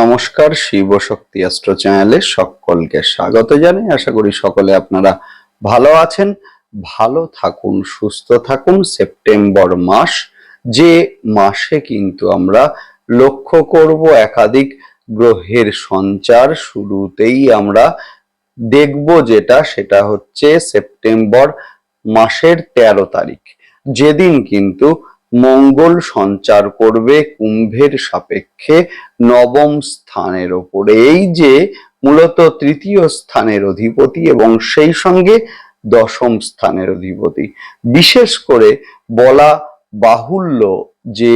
নমস্কার, শিব শক্তি অস্ত্র চ্যানেলে সকলকে স্বাগত জানাই। আশা করি সকলে আপনারা ভালো আছেন, ভালো থাকুন, সুস্থ থাকুন। সেপ্টেম্বর মাস, যে মাসে কিন্তু আমরা লক্ষ্য করব একাধিক গ্রহের সঞ্চার, শুরুতেই আমরা দেখব যেটা, সেটা হচ্ছে সেপ্টেম্বর মাসের তেরো তারিখ। যেদিন কিন্তু মঙ্গল সঞ্চার করবে কুম্ভের সাপেক্ষে নবম স্থানের ওপরে। এই যে মূলত তৃতীয় স্থানের অধিপতি এবং সেই সঙ্গে দশম স্থানের অধিপতি। বিশেষ করে বলা বাহুল্য যে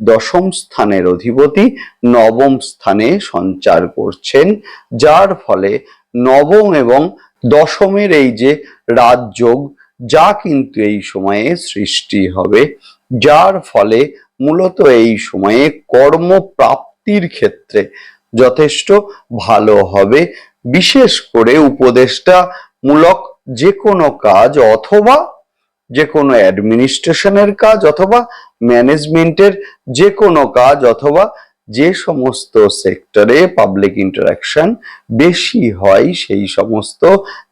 দশম স্থানের অধিপতি নবম স্থানে সঞ্চার করছেন, যার ফলে নবম এবং দশমের এই যে রাজযোগ, যা কিন্তু এই সময়ে সৃষ্টি হবে। যার ফলে মূলত এই সময়ে কর্মপ্রাপ্তির ক্ষেত্রে যথেষ্ট ভালো হবে। বিশেষ করে উপদেষ্টা মূলক যে কোনো কাজ অথবা যে কোনো অ্যাডমিনিস্ট্রেশনের কাজ অথবা ম্যানেজমেন্টের যে কোনো কাজ অথবা যে সমস্ত সেক্টরে পাবলিক ইন্টারাকশন বেশি হয় সেই সমস্ত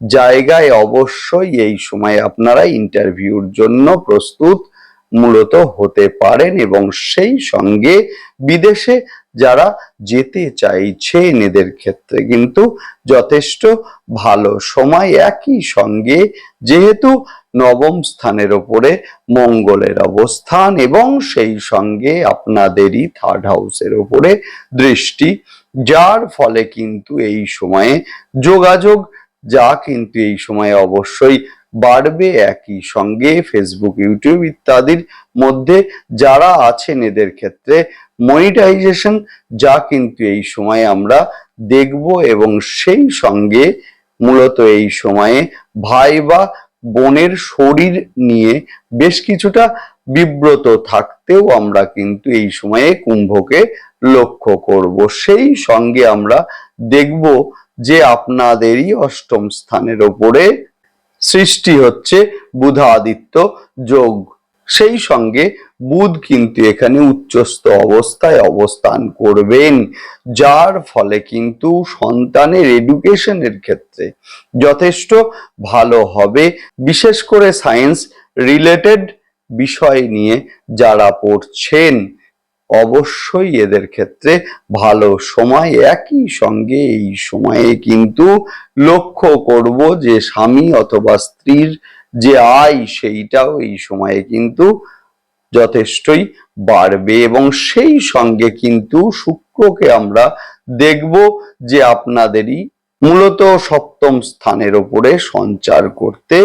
জায়গায় অবশ্যই এই সময় আপনারা ইন্টারভিউর জন্য প্রস্তুত মূলত হতে পারেন এবং সেই সঙ্গে বিদেশে যারা যেতে চাইছেন এদের ক্ষেত্রে কিন্তু যথেষ্ট ভালো সময়। একই সঙ্গে যেহেতু নবম স্থানের ওপরে মঙ্গলের অবস্থান এবং সেই সঙ্গে আপনাদেরই থার্ড হাউসের ওপরে দৃষ্টি, যার ফলে কিন্তু এই সময়ে যোগাযোগ, যা কিন্তু এই সময়ে অবশ্যই বাড়বে একই সঙ্গে ফেসবুক ইউটিউব ইত্যাদির মধ্যে যারা আছেন এদের ক্ষেত্রে মনিটাইজেশন যা কিন্তু এই সময়ে আমরা দেখব এবং সেই সঙ্গে মূলত এই সময়ে ভাই বা বোনের শরীর নিয়ে বেশ কিছুটা বিব্রত থাকতেও আমরা কিন্তু এই সময়ে কুম্ভকে লক্ষ্য করব। সেই সঙ্গে আমরা দেখব যে আপনাদেরই অষ্টম স্থানের ওপরে সৃষ্টি হচ্ছে বুধাদিত্য যোগ। সেই সঙ্গে বুধ কিন্তু এখানে উচ্চস্থ অবস্থায় অবস্থান করবেন, যার ফলে কিন্তু সন্তানের এডুকেশনের ক্ষেত্রে যথেষ্ট ভালো হবে। বিশেষ করে সায়েন্স রিলেটেড বিষয় নিয়ে যারা পড়ছেন অবশ্যই এদের ক্ষেত্রে ভালো সময় একই সঙ্গে এই সময়ে কিন্তু লক্ষ্য করব যে স্বামী অথবা স্ত্রীর যে আয় সেইটাও এই সময়ে কিন্তু যথেষ্টই বাড়বে এবং সেই সঙ্গে কিন্তু শুক্রকে আমরা দেখব যে আপনাদেরই মূলত সপ্তম স্থানের ওপরে সঞ্চার করতে,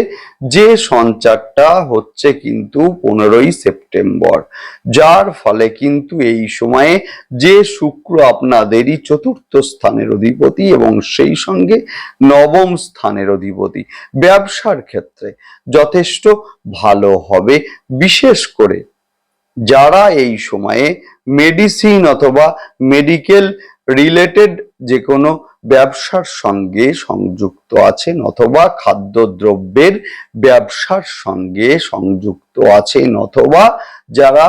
যে সঞ্চারটা হচ্ছে কিন্তু পনেরোই সেপ্টেম্বর। যার ফলে কিন্তু এই সময়ে যে শুক্র আপনাদেরই চতুর্থ স্থানের অধিপতি এবং সেই সঙ্গে নবম স্থানের অধিপতি। ব্যবসার ক্ষেত্রে যথেষ্ট ভালো হবে, বিশেষ করে যারা এই সময়ে মেডিসিন অথবা মেডিকেল রিলেটেড যে কোনো ব্যবসার সঙ্গে সংযুক্ত আছেন অথবা খাদ্যদ্রব্যের ব্যবসার সঙ্গে সংযুক্ত আছেন অথবা যারা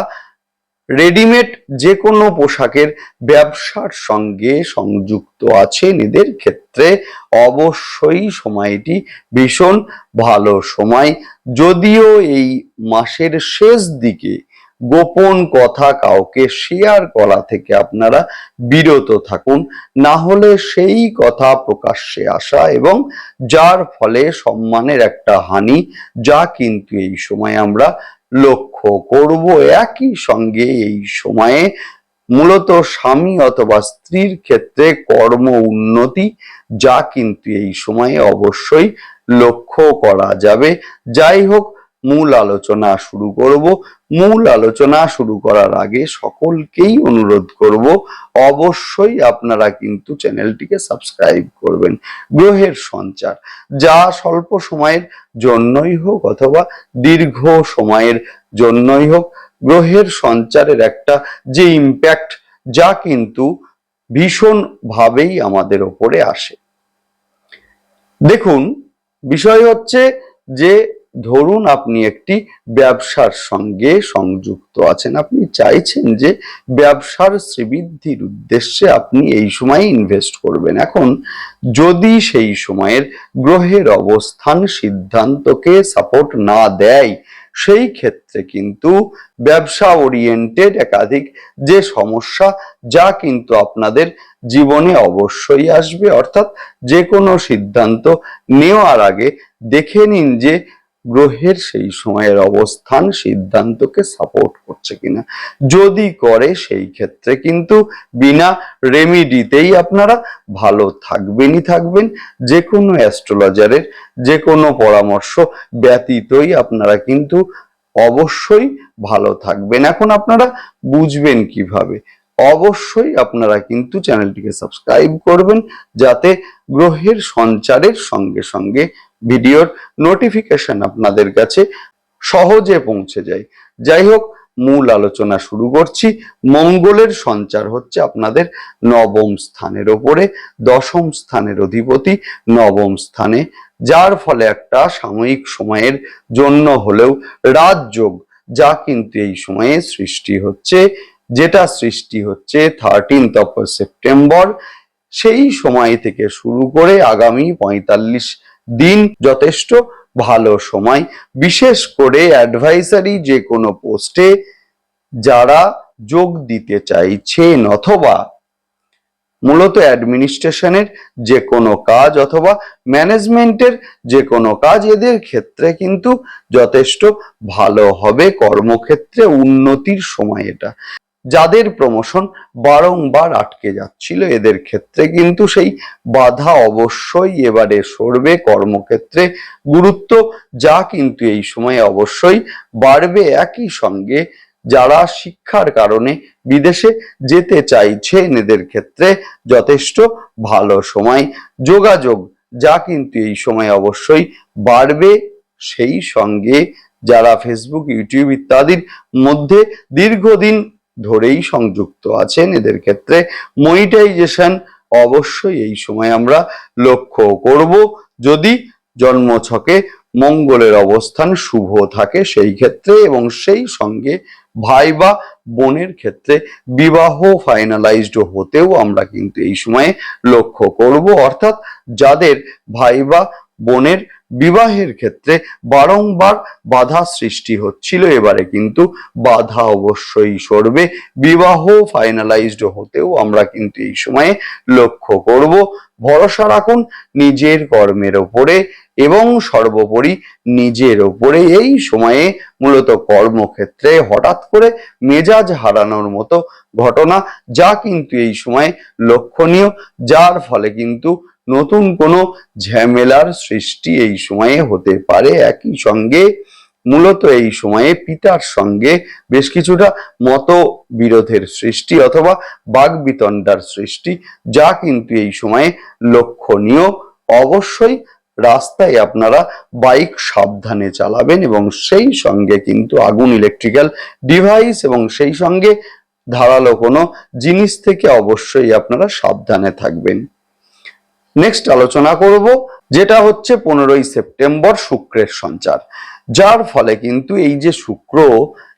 রেডিমেড যে কোনো পোশাকের ব্যবসার সঙ্গে সংযুক্ত আছেন, এদের ক্ষেত্রে অবশ্যই সময়টি ভীষণ ভালো সময়। যদিও এই মাসের শেষ দিকে গোপন কথা কাউকে শেয়ার করা থেকে আপনারা বিরত থাকুন। না হলে সেই কথা প্রকাশ্যে আসা এবং যার ফলে সম্মানের একটা হানি, যা কিন্তু এই সময় আমরা লক্ষ্য করব। একই সঙ্গে এই সময়ে মূলত স্বামী অথবা স্ত্রীর ক্ষেত্রে কর্ম উন্নতি, যা কিন্তু এই সময়ে অবশ্যই লক্ষ্য করা যাবে। যাই হোক মূল আলোচনা শুরু করব। মূল আলোচনা শুরু করার আগে সকলকেই অনুরোধ করব, অবশ্যই আপনারা কিন্তু চ্যানেলটিকে সাবস্ক্রাইব করবেন। গ্রহের সঞ্চার, যা স্বল্প সময়ের জন্যই হোক অথবা দীর্ঘ সময়ের জন্যই হোক, গ্রহের সঞ্চারের একটা যে ইম্প্যাক্ট যা কিন্তু ভীষণ ভাবেই আমাদের ওপরে আসে। দেখুন, বিষয় হচ্ছে যে ধরুন আপনি একটি ব্যবসার সঙ্গে সংযুক্ত আছেন, আপনি চাইছেন যে ব্যবসার শ্রীবৃদ্ধির উদ্দেশ্যে আপনি এই সময় ইনভেস্ট করবেন। এখন যদি সেই সময়ের গ্রহের অবস্থান সিদ্ধান্তকে সাপোর্ট না দেয়, সেই ক্ষেত্রে কিন্তু ব্যবসা ওরিয়েন্টেড একাধিক যে সমস্যা, যা কিন্তু আপনাদের জীবনে অবশ্যই আসবে। অর্থাৎ যে কোনো সিদ্ধান্ত নেওয়ার আগে দেখে নিন যে গ্রহের সেই সময়ের অবস্থান সিদ্ধান্তকে সাপোর্ট করছে কিনা। যদি করে সেই ক্ষেত্রে কিন্তু বিনা রেমিডিতেই আপনারা ভালো থাকবেনই থাকবেন। যে কোনো অ্যাস্ট্রোলজারের যে কোনো পরামর্শ ব্যতীতই আপনারা কিন্তু অবশ্যই ভালো থাকবেন। এখন আপনারা বুঝবেন কীভাবে অবশ্যই আপনারা কিন্তু চ্যানেলটিকে সাবস্ক্রাইব করবেন যাতে গ্রহের সঞ্চারের সঙ্গে সঙ্গে ভিডিওর নোটিফিকেশন আপনাদের কাছে সহজে পৌঁছে যায়। যাই হোক, মূল আলোচনা শুরু করছি। মঙ্গলের সঞ্চার হচ্ছে আপনাদের নবম স্থানের ওপরে, দশম স্থানের অধিপতি নবম স্থানে, যার ফলে একটা সাময়িক সময়ের জন্য হলেও রাজযোগ, যা কিন্তু এই সময়ে সৃষ্টি হচ্ছে যেটা সৃষ্টি হচ্ছে থার্টিনথ অফ সেপ্টেম্বর সেই সময় থেকে শুরু করে আগামী পঁয়তাল্লিশ দিন যথেষ্ট ভালো সময়। বিশেষ করে অ্যাডভাইসারি যে কোনো পোস্টে যারা যোগ দিতে চাইছেন অথবা মূলত অ্যাডমিনিস্ট্রেশনের যে কোনো কাজ অথবা ম্যানেজমেন্টের যে কোনো কাজ, এদের ক্ষেত্রে কিন্তু যথেষ্ট ভালো হবে। কর্মক্ষেত্রে উন্নতির সময় এটা। যাদের প্রমোশন বারংবার আটকে যাচ্ছিল, এদের ক্ষেত্রে কিন্তু সেই বাধা অবশ্যই এবারে সরবে। কর্মক্ষেত্রে গুরুত্ব যা কিন্তু এই সময়ে অবশ্যই বাড়বে। একই সঙ্গে যারা শিক্ষার কারণে বিদেশে যেতে চাইছেন, এদের ক্ষেত্রে যথেষ্ট ভালো সময়। যোগাযোগ যা কিন্তু এই সময় অবশ্যই বাড়বে। সেই সঙ্গে যারা ফেসবুক ইউটিউব ইত্যাদির মধ্যে দীর্ঘদিন ধরেই সংযুক্ত আছেন। এদের ক্ষেত্রে মনিটাইজেশন অবশ্যই এই সময় আমরা লক্ষ্য করব। যদি জন্মছকে মঙ্গলের অবস্থান শুভ থাকে সেই ক্ষেত্রে এবং সেই সঙ্গে ভাই বা বোনের ক্ষেত্রে বিবাহ ফাইনালাইজড হতেও আমরা কিন্তু এই সময়ে লক্ষ্য করব। অর্থাৎ যাদের ভাই বা বোনের বিবাহের ক্ষেত্রে বারংবার বাধা সৃষ্টি হচ্ছিল এবারে কিন্তু বাধা অবশ্যই সরবে। বিবাহ ফাইনালাইজড হতেও আমরা কিন্তু এই সময়ে লক্ষ্য করব। ভরসা রাখুন নিজের কর্মের ওপরে এবং সর্বোপরি নিজের ওপরে। এই সময়ে মূলত কর্মক্ষেত্রে হঠাৎ করে মেজাজ হারানোর মতো ঘটনা যা কিন্তু এই সময়ে লক্ষণীয়, যার ফলে কিন্তু নতুন কোনো ঝামেলার সৃষ্টি এই সময়ে হতে পারে। একই সঙ্গে, মূলত এই সময়ে পিতার সঙ্গে বেশ কিছুটা মত বিরোধের সৃষ্টি অথবা বাগবিতণ্ডার সৃষ্টি, যা কিন্তু এই সময়ে লক্ষণীয়। অবশ্যই রাস্তায় আপনারা বাইক সাবধানে চালাবেন এবং সেই সঙ্গে কিন্তু আগুন ইলেকট্রিক্যাল ডিভাইস এবং সেই সঙ্গে ধারালো কোনো জিনিস থেকে অবশ্যই আপনারা সাবধানে থাকবেন। নেক্সট আলোচনা করব, যেটা হচ্ছে পনেরোই সেপ্টেম্বর শুক্রের সঞ্চার। যার ফলে কিন্তু এই যে শুক্র,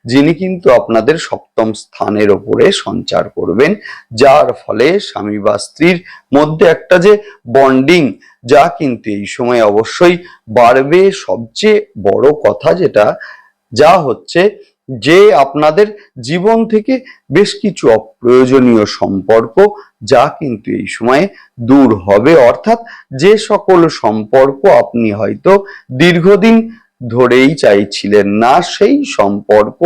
যিনি কিন্তু আপনাদের সপ্তম স্থানের ওপরে সঞ্চার করবেন, যার ফলে স্বামী বা স্ত্রীর মধ্যে একটা যে বন্ডিং যা কিন্তু এই সময় অবশ্যই বাড়বে সবচেয়ে বড় কথা যেটা, যা হচ্ছে যে আপনাদের জীবন থেকে বেশ কিছু অপ্রয়োজনীয় সম্পর্ক যা কিন্তু এই সময়ে দূর হবে। অর্থাৎ যে সকল সম্পর্ক আপনি হয়তো দীর্ঘদিন ধরেই চাইছিলেন না, সেই সম্পর্ক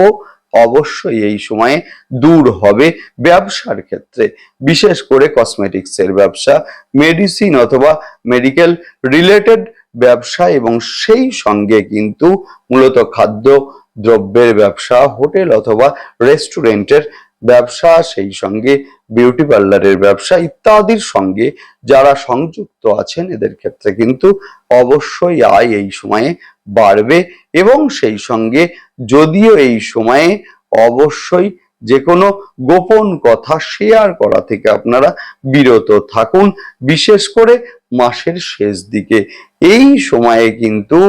অবশ্যই এই সময়ে দূর হবে ব্যবসার ক্ষেত্রে। বিশেষ করে কসমেটিক্সের ব্যবসা মেডিসিন অথবা মেডিকেল রিলেটেড ব্যবসা এবং সেই সঙ্গে কিন্তু মূলত খাদ্য দ্রব্যের ব্যবসা, হোটেল অথবা রেস্টুরেন্টের ব্যবসা, সেই সঙ্গে বিউটি পার্লারের ব্যবসা ইত্যাদির সঙ্গে যারা সংযুক্ত আছেন, এদের ক্ষেত্রে কিন্তু অবশ্যই আয় এই সময়ে বাড়বে এবং সেই সঙ্গে যদিও এই সময়ে অবশ্যই যে কোনো গোপন কথা শেয়ার করা থেকে আপনারা বিরত থাকুন, বিশেষ করে মাসের শেষ দিকে। এই সময়ে কিন্তু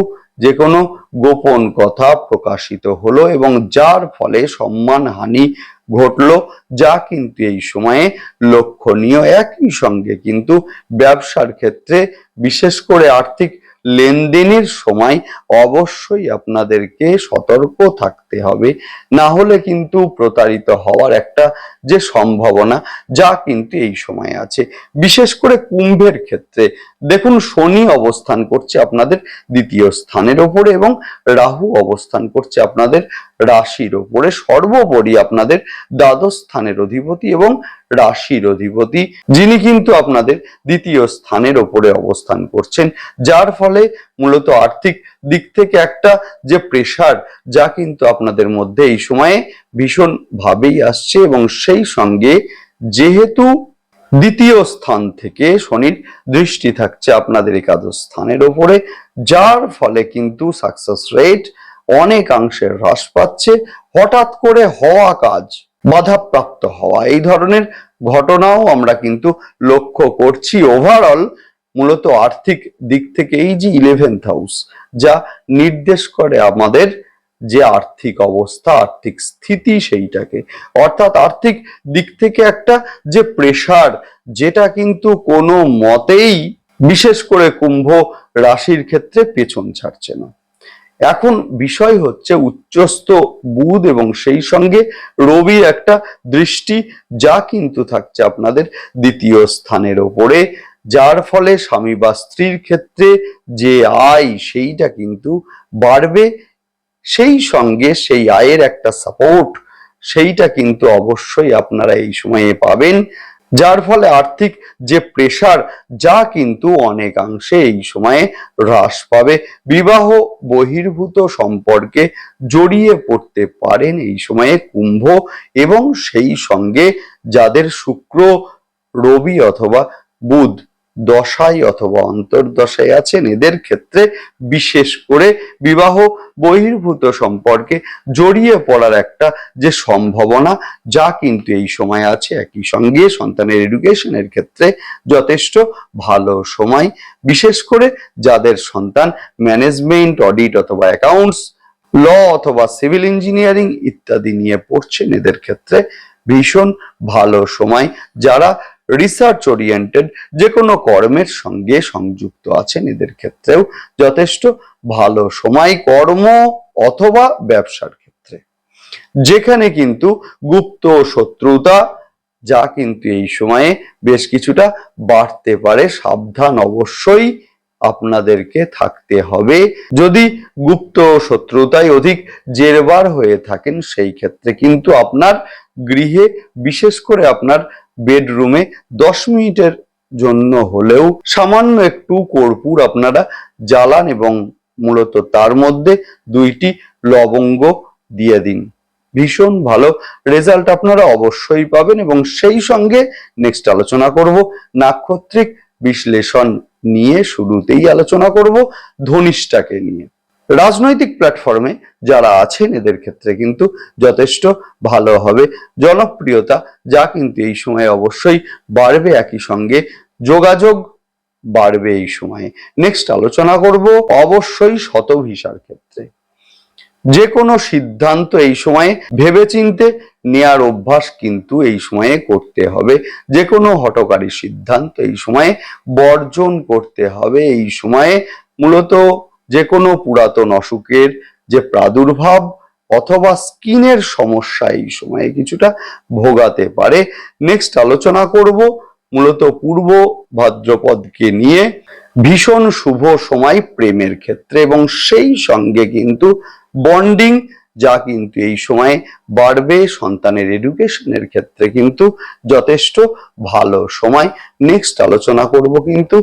যে কোনো গোপন কথা প্রকাশিত হলো এবং যার ফলে সম্মানহানি ঘটলো, যা কিন্তু এই সময়ে লক্ষণীয়। একই সঙ্গে কিন্তু ব্যবসার ক্ষেত্রে, বিশেষ করে আর্থিক লেনদেনের সময় অবশ্যই আপনাদেরকে সতর্ক থাকতে হবে। না হলে কিন্তু প্রতারিত হওয়ার একটা যে সম্ভাবনা, যা কিন্তু এই সময় আছে। বিশেষ করে কুম্ভের ক্ষেত্রে দেখুন, শনি অবস্থান করছে আপনাদের দ্বিতীয় স্থানের ওপরে এবং রাহু অবস্থান করছে আপনাদের রাশির ওপরে। সর্বোপরি আপনাদের দ্বাদশ স্থানের অধিপতি এবং রাশির অধিপতি, যিনি কিন্তু আপনাদের দ্বিতীয় স্থানের ওপরে অবস্থান করছেন, যার ফলে মূলত আর্থিক দিক থেকে একটা যে প্রেশার যা কিন্তু আপনাদের মধ্যে এই সময়ে ভীষণ ভাবেই আসছে এবং সেই সঙ্গে যেহেতু দ্বিতীয় স্থান থেকে শনির দৃষ্টি থাকছে আপনাদের একাদশ স্থানের ওপরে, যার ফলে কিন্তু সাকসেস রেট অনেকাংশে হ্রাস পাচ্ছে। হঠাৎ করে হওয়া কাজ বাধাপ্রাপ্ত হওয়া, এই ধরনের ঘটনাও আমরা কিন্তু লক্ষ্য করছি। ওভারঅল মূলত আর্থিক দিক থেকে এই যে ইলেভেন্থ হাউস যা নির্দেশ করে আমাদের যে আর্থিক অবস্থা, আর্থিক স্থিতি সেইটাকে। অর্থাৎ আর্থিক দিক থেকে একটা যে প্রেসার যেটা কিন্তু কোনো মতেই বিশেষ করে কুম্ভ রাশির ক্ষেত্রে পেছন ছাড়ছে না। এখন বিষয় হচ্ছে উচ্চস্থ বুধ এবং সেই সঙ্গে রবির একটা দৃষ্টি যা কিন্তু থাকছে আপনাদের দ্বিতীয় স্থানের ওপরে, যার ফলে স্বামী বা স্ত্রীর ক্ষেত্রে যে আয় সেইটা কিন্তু বাড়বে সেই সঙ্গে সেই আয়ের একটা সাপোর্ট সেইটা কিন্তু অবশ্যই আপনারা এই সময়ে পাবেন। যার ফলে আর্থিক যে প্রেসার যা কিন্তু অনেকাংশে এই সময়ে হ্রাস পাবে। বিবাহ বহির্ভূত সম্পর্কে জড়িয়ে পড়তে পারেন এই সময়ে কুম্ভ এবং সেই সঙ্গে যাদের শুক্র, রবি অথবা বুধ। দশায় অথবা অন্তর্দশায় আছেন, এদের ক্ষেত্রে বিশেষ করে বিবাহ বহির্ভূত সম্পর্কে জড়িয়ে পড়ার একটা যে সম্ভাবনা, যা কিন্তু এই সময় আছে। একই সঙ্গে সন্তানের এডুকেশনের ক্ষেত্রে যথেষ্ট ভালো সময়। বিশেষ করে যাদের সন্তান ম্যানেজমেন্ট, অডিট অথবা অ্যাকাউন্টস, ল অথবা সিভিল ইঞ্জিনিয়ারিং ইত্যাদি নিয়ে পড়ছেন, এদের ক্ষেত্রে ভীষণ ভালো সময়। যারা রিসার্চ ওরিয়েন্টেড যে কোনো কর্মের সঙ্গে সংযুক্ত আছেন, এদের ক্ষেত্রেও যথেষ্ট ভালো সময়, কর্ম অথবা ব্যবসার ক্ষেত্রে। যেখানে কিন্তু গুপ্ত শত্রুতা, যা কিন্তু এই সময়ে বেশ কিছুটা বাড়তে পারে, সাবধান অবশ্যই আপনাদেরকে থাকতে হবে। যদি গুপ্ত শত্রুতায় অধিক জেরবার হয়ে থাকেন, সেই ক্ষেত্রে কিন্তু আপনার গৃহে, বিশেষ করে আপনার বেডরুমে দশ মিনিটের জন্য হলেও সামান্য একটু কর্পূর আপনারা জ্বালান এবং মূলত তার মধ্যে দুইটি লবঙ্গ দিয়ে দিন। ভীষণ ভালো রেজাল্ট আপনারা অবশ্যই পাবেন এবং সেই সঙ্গে নেক্সট আলোচনা করব নাক্ষত্রিক বিশ্লেষণ নিয়ে শুরুতেই আলোচনা করব ধনিষ্ঠাকে নিয়ে। রাজনৈতিক প্ল্যাটফর্মে যারা আছেন এদের ক্ষেত্রে কিন্তু যথেষ্ট ভালো হবে। জনপ্রিয়তা যা কিন্তু এই সময়ে অবশ্যই বাড়বে একই সঙ্গে। যোগাযোগ বাড়বে এই সময়ে। নেক্সট আলোচনা করব অবশ্যই শতভিসার ক্ষেত্রে। যে কোনো সিদ্ধান্ত এই সময়ে ভেবেচিন্তে নেয়ার অভ্যাস কিন্তু এই সময়ে করতে হবে। যে কোনো হটকারী সিদ্ধান্ত এই সময়ে বর্জন করতে হবে। এই সময়ে মূলত যে কোনো পুরাতন অসুখের যে প্রাদুর্ভাব অথবা স্কিনের সমস্যা এই সময়ে কিছুটা ভোগাতে পারে। নেক্সট আলোচনা করব, মূলত পূর্ব ভাদ্রপদকে নিয়ে। ভীষণ শুভ সময় প্রেমের ক্ষেত্রে এবং সেই সঙ্গে কিন্তু বন্ডিং যা কিন্তু এই সময়ে বাড়বে। সন্তানের এডুকেশনের ক্ষেত্রে কিন্তু যথেষ্ট ভালো সময়। নেক্সট আলোচনা করব কিন্তু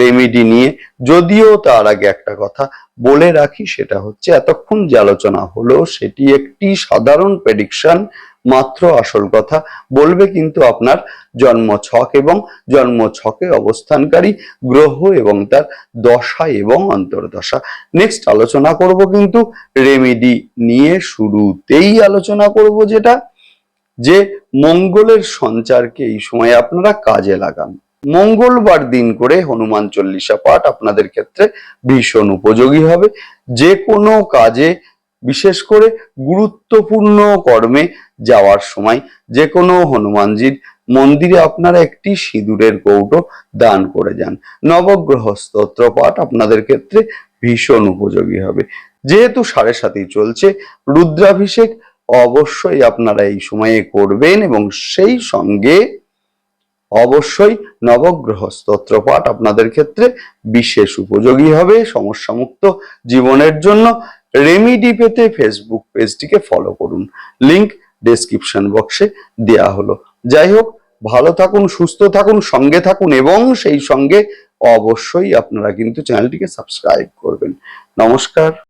রেমিডি নিয়ে। যদিও তার আগে একটা কথা বলে রাখি, সেটা হচ্ছে এতক্ষণ যে আলোচনা হলো, সেটি একটি সাধারণ প্রেডিকশন মাত্র আসল কথা। বলবে কিন্তু আপনার জন্ম ছক এবং জন্ম ছকে অবস্থানকারী গ্রহ এবং তার দশা এবং অন্তর্দশা। নেক্সট আলোচনা করব কিন্তু রেমিডি নিয়ে শুরুতেই আলোচনা করব যেটা, যে মঙ্গলের সঞ্চারকে এই সময় আপনারা কাজে লাগান। মঙ্গলবার দিন করে হনুমান চল্লিশা পাঠ আপনাদের ক্ষেত্রে ভীষণ উপযোগী হবে। যে কোনো কাজে বিশেষ করে গুরুত্বপূর্ণ কর্মে যাওয়ার সময় যে কোনো হনুমানজির মন্দিরে আপনারা একটি সিঁদুরের কৌটো দান করে যান। নবগ্রহ স্তোত্র পাঠ আপনাদের ক্ষেত্রে ভীষণ উপযোগী হবে। যেহেতু সাড়ে সাথী চলছে, রুদ্রাভিষেক অবশ্যই আপনারা এই সময়ে করবেন এবং সেই সঙ্গে অবশ্যই নবগ্রহ স্তোত্র পাঠ আপনাদের ক্ষেত্রে বিশেষ উপযোগী হবে। সমস্যামুক্ত জীবনের জন্য রেমিডি পেতে ফেসবুক পেজটিকে ফলো করুন। লিংক ডেসক্রিপশন বক্সে দেয়া হলো। যাই হোক, ভালো থাকুন, সুস্থ থাকুন, সঙ্গে থাকুন এবং সেই সঙ্গে অবশ্যই আপনারা কিন্তু চ্যানেলটিকে সাবস্ক্রাইব করবেন। নমস্কার।